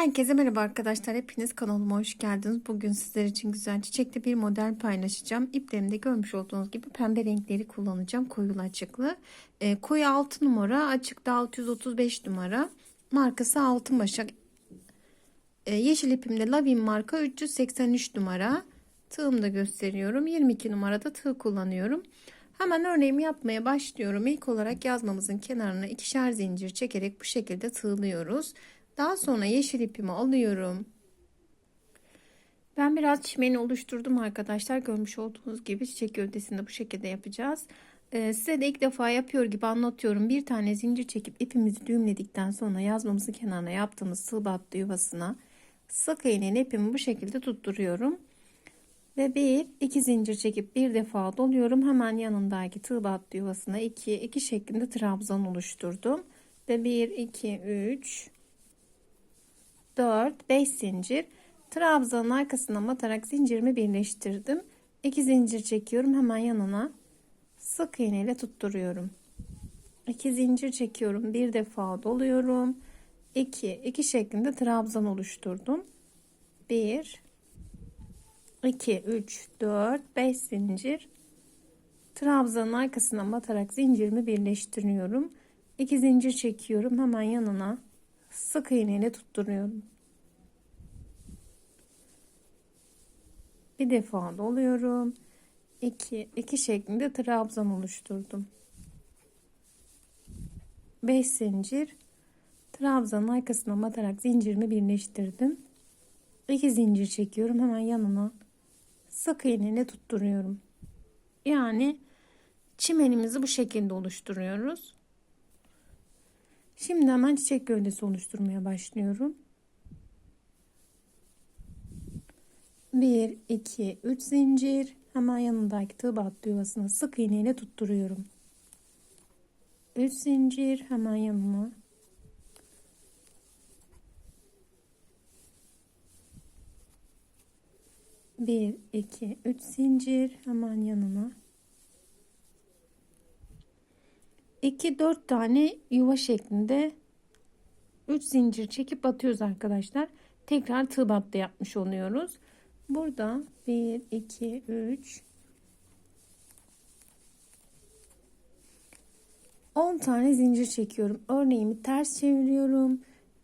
Herkese merhaba arkadaşlar. Hepiniz kanalıma hoş geldiniz. Bugün sizler için güzel çiçekli bir model paylaşacağım. İplerimde görmüş olduğunuz gibi pembe renkleri kullanacağım. Koyulu açıklı. E, koyu 6 numara, açıkta 635 numara. Markası Altın Başak. E, yeşil ipimde Lavin marka 383 numara. Tığımda gösteriyorum. 22 numarada tığ kullanıyorum. Hemen örneğimi yapmaya başlıyorum. İlk olarak yazmamızın kenarına ikişer zincir çekerek bu şekilde tığlıyoruz. Daha sonra yeşil ipimi alıyorum. Ben biraz çimeni oluşturdum arkadaşlar. Görmüş olduğunuz gibi çiçek gövdesinde bu şekilde yapacağız. Ee, size de ilk defa yapıyor gibi anlatıyorum. Bir tane zincir çekip ipimizi düğümledikten sonra yazmamızın kenarına yaptığımız sığ battı yuvasına sık iğnenin ipimi bu şekilde tutturuyorum. Ve bir iki zincir çekip bir defa doluyorum. Hemen yanındaki tığ battı yuvasına iki iki şeklinde trabzan oluşturdum. Ve bir iki üç 4 5 zincir. Trabzanın arkasına batarak zincirimi birleştirdim. 2 zincir çekiyorum hemen yanına sık iğne ile tutturuyorum. 2 zincir çekiyorum bir defa doluyorum. 2 2 şeklinde trabzan oluşturdum. 1 2 3 4 5 zincir. Trabzanın arkasına batarak zincirimi birleştiriyorum. 2 zincir çekiyorum hemen yanına sık iğne ile tutturuyorum. Bir defa doluyorum. 2 2 şeklinde trabzan oluşturdum. 5 zincir trabzanın arkasına batarak zincirimi birleştirdim. 2 zincir çekiyorum hemen yanına sık iğne ile tutturuyorum. Yani çimenimizi bu şekilde oluşturuyoruz. Şimdi hemen çiçek gövdesi oluşturmaya başlıyorum. 1 2 3 zincir hemen yanındaki tığ battı yuvasına sık iğne ile tutturuyorum. 3 zincir hemen yanına bir iki üç zincir hemen yanına 2 4 tane yuva şeklinde 3 zincir çekip batıyoruz arkadaşlar. Tekrar tığ yapmış oluyoruz. Burada 1 2 3 10 tane zincir çekiyorum. Örneğimi ters çeviriyorum.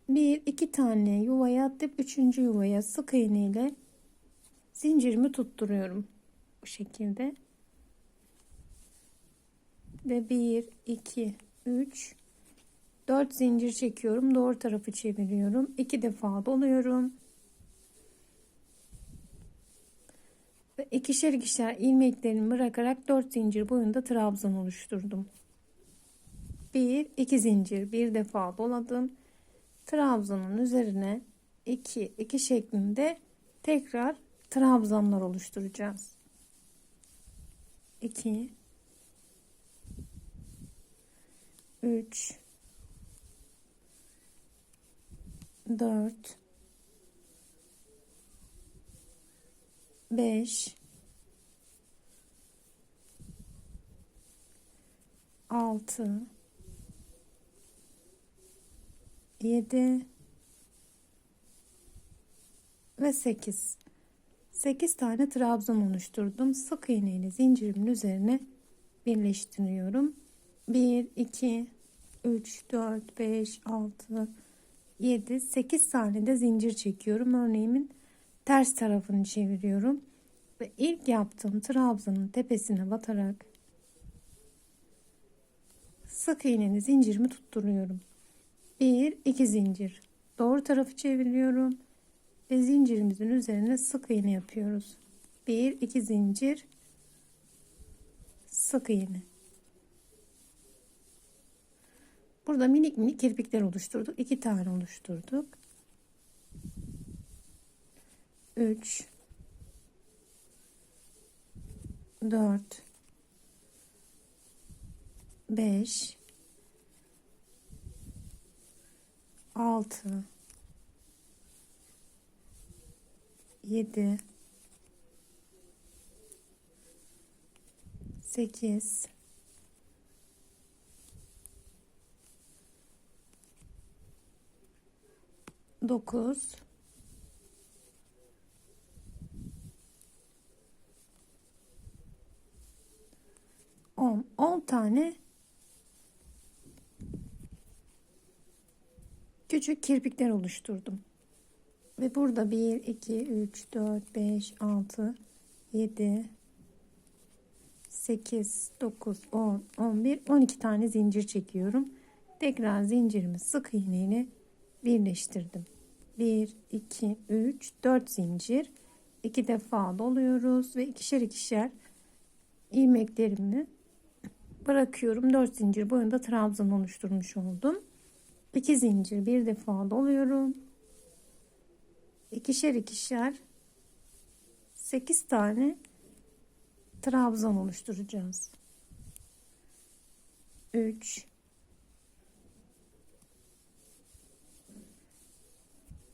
1 2 tane yuvaya atlayıp 3. yuvaya sık iğne ile zincirimi tutturuyorum. Bu şekilde ve 1 2 3 4 zincir çekiyorum. Doğru tarafı çeviriyorum. 2 defa doluyorum ve ikişer ikişer ilmeklerimi bırakarak 4 zincir boyunda trabzan oluşturdum. 1 2 zincir bir defa doladım. Trabzanın üzerine 2 2 şeklinde tekrar trabzanlar oluşturacağız. 2 3 4 5 6 7 ve 8 8 tane trabzan oluşturdum. Sık iğne zincirimin üzerine birleştiriyorum. 1 2 3 4 5 6 7 8 tane de zincir çekiyorum. Örneğimin ters tarafını çeviriyorum. Ve ilk yaptığım trabzanın tepesine batarak sık iğneni zincirimi tutturuyorum. 1 2 zincir. Doğru tarafı çeviriyorum ve zincirimizin üzerine sık iğne yapıyoruz. 1 2 zincir sık iğne Burada minik minik kirpikler oluşturduk. İki tane oluşturduk. 3 4 5 6 7 8 9 9 10 10 tane küçük kirpikler oluşturdum. Ve burada 1 2 3 4 5 6 7 8 9 10 11 12 tane zincir çekiyorum. Tekrar zincirimi sık iğne ile birleştirdim. 1 2 3 4 zincir. 2 defa doluyoruz ve ikişer ikişer ilmeklerimi bırakıyorum. 4 zincir boyunda trabzan oluşturmuş oldum. 2 zincir bir defa doluyorum. İkişer ikişer 8 tane trabzan oluşturacağız. 3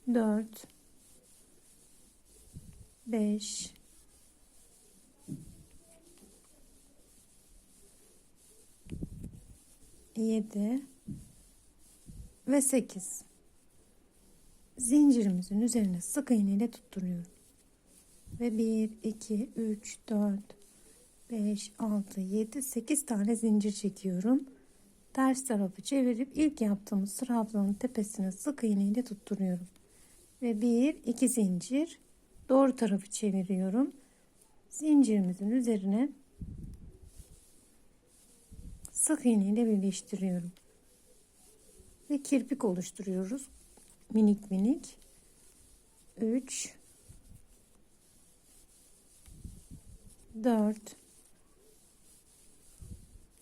4 5 7 ve 8 zincirimizin üzerine sık iğne ile tutturuyorum. Ve 1 2 3 4 5 6 7 8 tane zincir çekiyorum. Ters tarafı çevirip ilk yaptığımız trabzanın tepesine sık iğne ile tutturuyorum ve 1 2 zincir. Doğru tarafı çeviriyorum. Zincirimizin üzerine sık iğne ile birleştiriyorum. Ve kirpik oluşturuyoruz. Minik minik. 3 4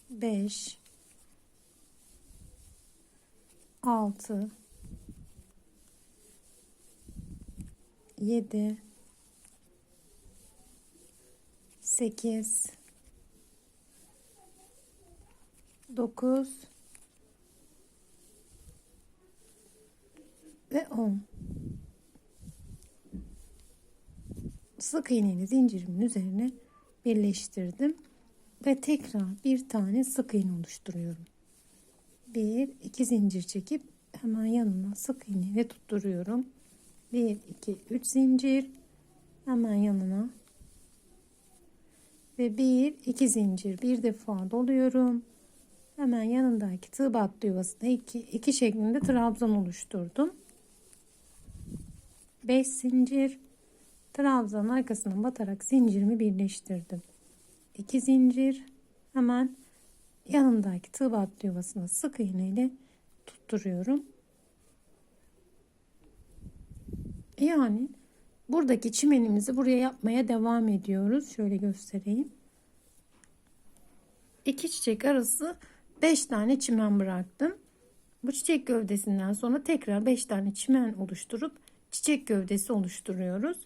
5 6 7 8 9 ve 10 sık iğneyle zincirimin üzerine birleştirdim ve tekrar bir tane sık iğne oluşturuyorum. Bir iki zincir çekip hemen yanına sık iğneyle tutturuyorum. 1 2 3 zincir hemen yanına ve 1 2 zincir bir defa doluyorum. Hemen yanındaki tığ battı yuvasında 2 2 şeklinde trabzan oluşturdum. 5 zincir trabzanın arkasına batarak zincirimi birleştirdim. 2 zincir hemen yanındaki tığ battı yuvasına sık iğne ile tutturuyorum. Yani buradaki çimenimizi buraya yapmaya devam ediyoruz. Şöyle göstereyim. İki çiçek arası 5 tane çimen bıraktım. Bu çiçek gövdesinden sonra tekrar 5 tane çimen oluşturup çiçek gövdesi oluşturuyoruz.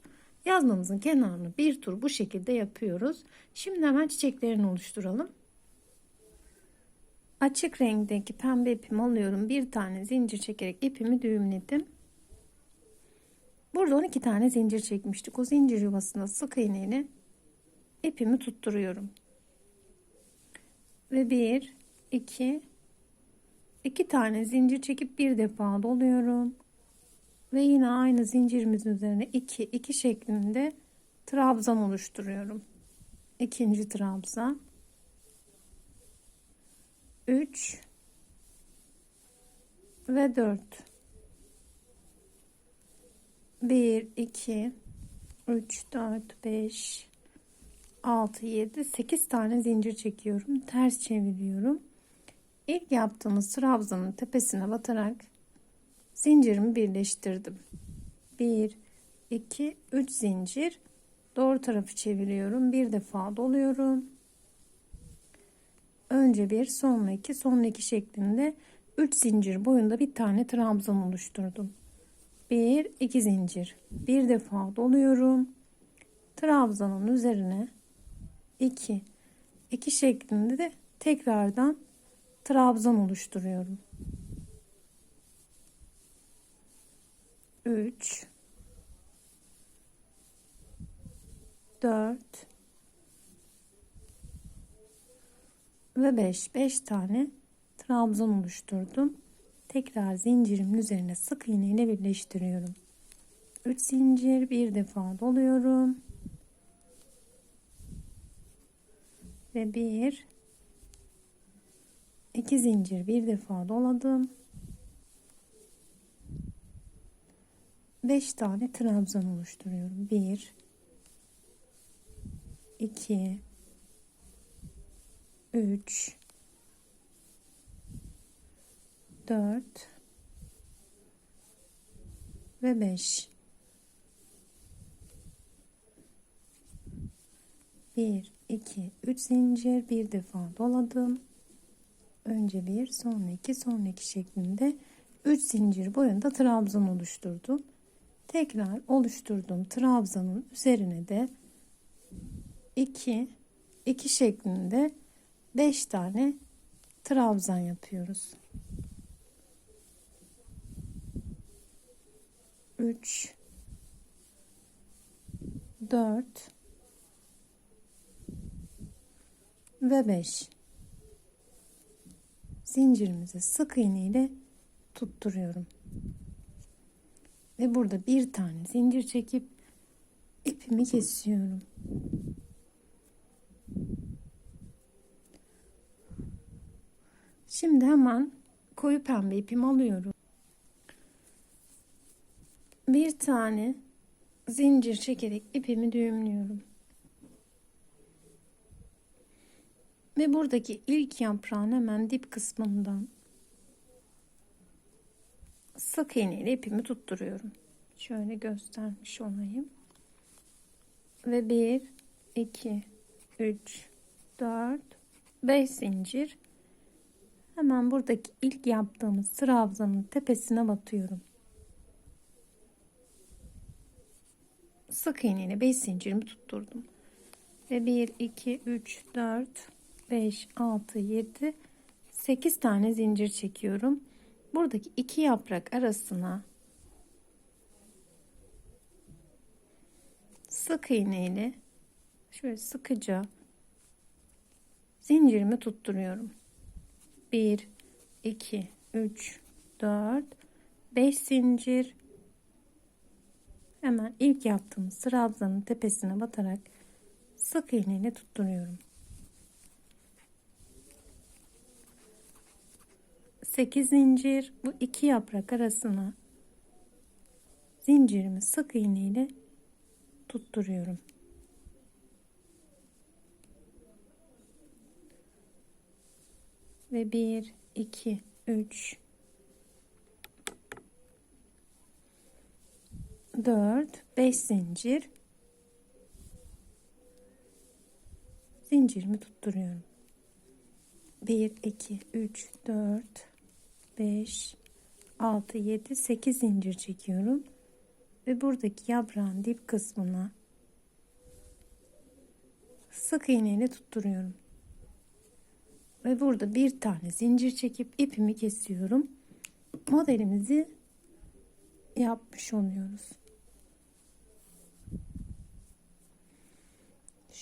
Yazmamızın kenarını bir tur bu şekilde yapıyoruz. Şimdi hemen çiçeklerini oluşturalım. Açık renkteki pembe ipimi alıyorum. Bir tane zincir çekerek ipimi düğümledim. Burada 12 tane zincir çekmiştik. O zincir yuvasına sık iğneyle ipimi tutturuyorum. Ve 1 2 2 tane zincir çekip bir defa doluyorum. Ve yine aynı zincirimizin üzerine 2 2 şeklinde trabzan oluşturuyorum. İkinci trabzan. 3 ve 4 1 2 3 4 5 6 7 8 tane zincir çekiyorum. Ters çeviriyorum. İlk yaptığımız trabzanın tepesine batarak zincirimi birleştirdim. 1 2 3 zincir. Doğru tarafı çeviriyorum. Bir defa doluyorum. Önce bir sonra iki sonra iki şeklinde 3 zincir boyunda bir tane trabzan oluşturdum 1 2 zincir. Bir defa doluyorum. Trabzanın üzerine 2 2 şeklinde de tekrardan trabzan oluşturuyorum. 3 4 ve 5 5 tane trabzan oluşturdum tekrar zincirimin üzerine sık iğne ile birleştiriyorum. 3 zincir bir defa doluyorum. Ve bir iki zincir bir defa doladım. 5 tane trabzan oluşturuyorum. 1 2 3 4 ve 5 1 2 3 zincir bir defa doladım. Önce bir sonra iki sonra iki şeklinde 3 zincir boyunda trabzan oluşturdum. Tekrar oluşturduğum trabzanın üzerine de 2 2 şeklinde 5 tane trabzan yapıyoruz 3 4 ve 5 zincirimizi sık iğne ile tutturuyorum. Ve burada bir tane zincir çekip ipimi kesiyorum. Şimdi hemen koyu pembe ipimi alıyorum. Bir tane zincir çekerek ipimi düğümlüyorum. Ve buradaki ilk yaprağın hemen dip kısmından sık iğne ile ipimi tutturuyorum. Şöyle göstermiş olayım. Ve 1 2 3 4 5 zincir hemen buradaki ilk yaptığımız trabzanın tepesine batıyorum. Sık iğne ile 5 zincirimi tutturdum. Ve 1 2 3 4 5 6 7 8 tane zincir çekiyorum. Buradaki iki yaprak arasına sık iğne ile şöyle sıkıca zincirimi tutturuyorum. 1 2 3 4 5 zincir hemen ilk yaptığımız trabzanın tepesine batarak sık iğne ile tutturuyorum. 8 zincir bu iki yaprak arasına zincirimi sık iğne ile tutturuyorum. Ve 1 2 3 4 5 zincir. Zincirimi tutturuyorum. 1 2 3 4 5 6 7 8 zincir çekiyorum. Ve buradaki yaprağın dip kısmına sık iğne ile tutturuyorum. Ve burada bir tane zincir çekip ipimi kesiyorum. Modelimizi yapmış oluyoruz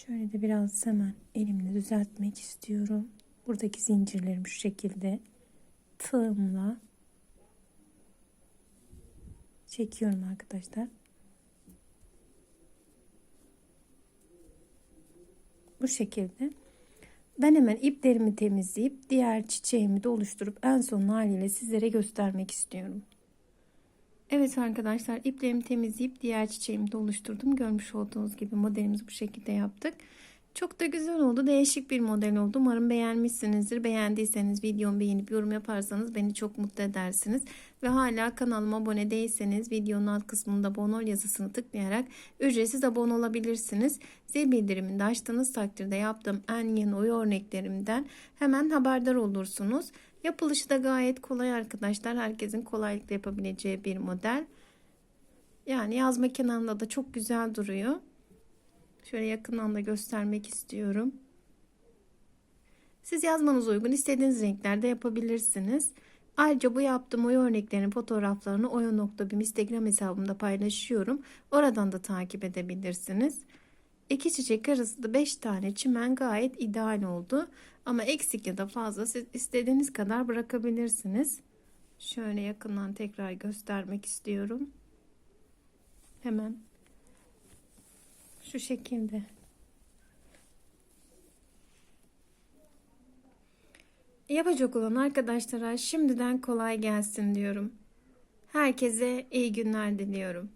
şöyle de biraz hemen elimle düzeltmek istiyorum buradaki zincirlerimi şu şekilde tığımla çekiyorum arkadaşlar. Bu şekilde. Ben hemen iplerimi temizleyip diğer çiçeğimi de oluşturup en son haliyle sizlere göstermek istiyorum. Evet arkadaşlar iplerimi temizleyip diğer çiçeğimi de oluşturdum. Görmüş olduğunuz gibi modelimizi bu şekilde yaptık. Çok da güzel oldu. Değişik bir model oldu. Umarım beğenmişsinizdir. Beğendiyseniz videomu beğenip yorum yaparsanız beni çok mutlu edersiniz. Ve hala kanalıma abone değilseniz videonun alt kısmında abone ol yazısını tıklayarak ücretsiz abone olabilirsiniz. Zil bildirimini de açtığınız takdirde yaptığım en yeni oyu örneklerimden hemen haberdar olursunuz. Yapılışı da gayet kolay arkadaşlar. Herkesin kolaylıkla yapabileceği bir model. Yani yazma kenarında da çok güzel duruyor. Şöyle yakından da göstermek istiyorum. Siz yazmanız uygun istediğiniz renklerde yapabilirsiniz. Ayrıca bu yaptığım oya örneklerinin fotoğraflarını oya.bim Instagram hesabımda paylaşıyorum. Oradan da takip edebilirsiniz. İki çiçek arasında 5 tane çimen gayet ideal oldu. Ama eksik ya da fazla siz istediğiniz kadar bırakabilirsiniz. Şöyle yakından tekrar göstermek istiyorum. Hemen şu şekilde. Yapacak olan arkadaşlara şimdiden kolay gelsin diyorum. Herkese iyi günler diliyorum.